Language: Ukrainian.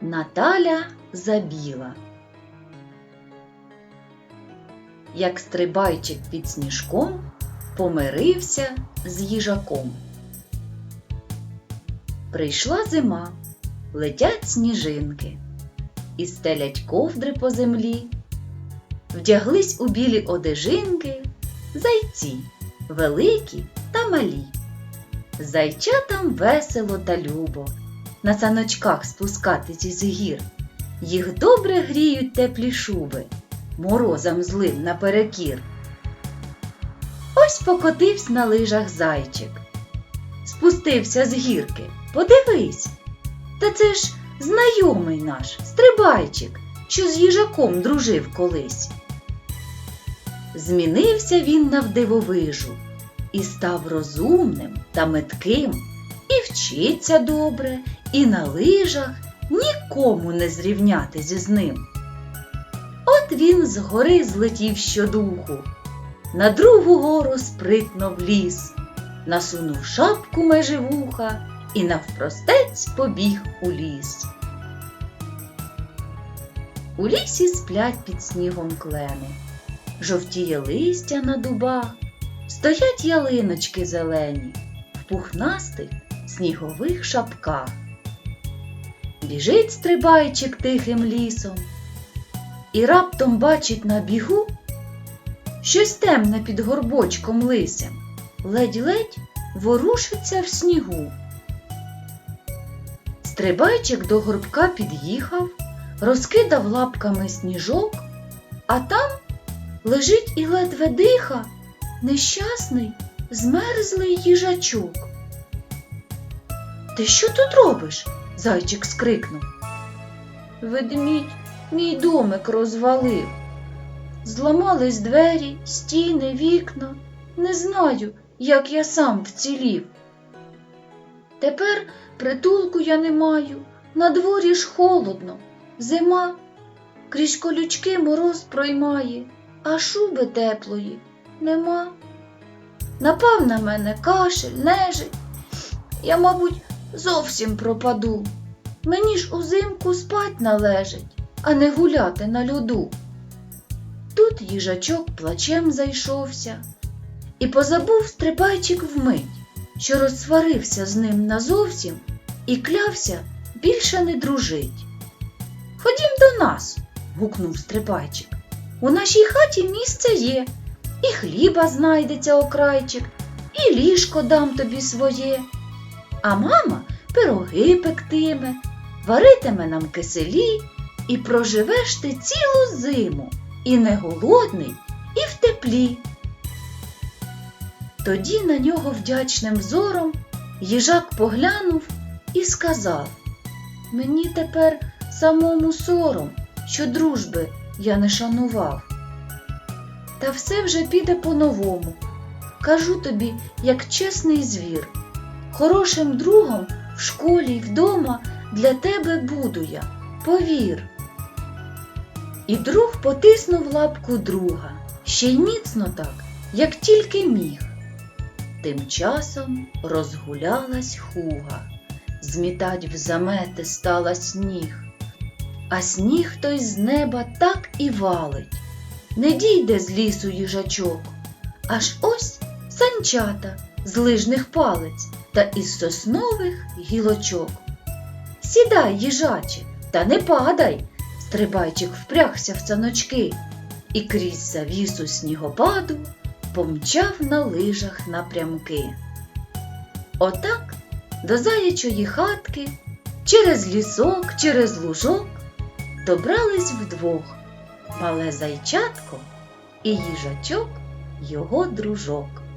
Наталя забіла. Як стрибайчик під сніжком помирився з їжаком. Прийшла зима, летять сніжинки і стелять ковдри по землі. Вдяглись у білі одежинки зайці, великі та малі. Зайчатам весело та любо на саночках спускатись із гір. Їх добре гріють теплі шуби, морозом злим наперекір. Ось покотився на лижах зайчик. Спустився з гірки, подивись. Та це ж знайомий наш стрибайчик, що з їжаком дружив колись. Змінився він навдивовижу і став розумним та метким, і вчиться добре, і на лижах нікому не зрівнятись з ним. От він з гори злетів щодуху, на другу гору спритно вліз, насунув шапку межи вуха і навпростець побіг у ліс. У лісі сплять під снігом клени, жовтіє листя на дубах, стоять ялиночки зелені в пухнастих снігових шапках. Біжить стрибайчик тихим лісом і раптом бачить на бігу щось темне під горбочком лисям, ледь-ледь ворушиться в снігу. Стрибайчик до горбка під'їхав, розкидав лапками сніжок, а там лежить і ледве диха нещасний, змерзлий їжачок. Ти що тут робиш? зайчик скрикнув. Ведмідь мій домик розвалив. Зламались двері, стіни, вікна. Не знаю, як я сам вцілів. Тепер притулку я не маю, на дворі ж холодно, зима, крізь колючки мороз проймає, а шуби теплої нема. Напав на мене кашель, нежить. Я, мабуть, зовсім пропаду. Мені ж узимку спать належить, а не гуляти на льоду. Тут їжачок плачем зайшовся і позабув стрибайчик вмить, що розсварився з ним назовсім і клявся більше не дружить. Ходім до нас, гукнув стрибайчик. У нашій хаті місце є, і хліба знайдеться окрайчик, і ліжко дам тобі своє. А мама пироги пектиме, варитиме нам киселі, і проживеш ти цілу зиму, і не голодний, і в теплі. Тоді на нього вдячним взором їжак поглянув і сказав Мені тепер самому сором, що дружби я не шанував. Та все вже піде по-новому. Кажу тобі, як чесний звір. Хорошим другом в школі й вдома для тебе буду я, повір. І друг потиснув лапку друга, ще й міцно так, як тільки міг. Тим часом розгулялась хуга, змітать в замети стала сніг, а сніг той з неба так і валить, не дійде з лісу їжачок, аж ось санчата з лижних палець та із соснових гілочок. Сідай, їжаче, та не падай. Стрибайчик впрягся в саночки і крізь завісу снігопаду помчав на лижах напрямки. Отак до заячої хатки, через лісок, через лужок добрались вдвох мале зайчатко і їжачок його дружок.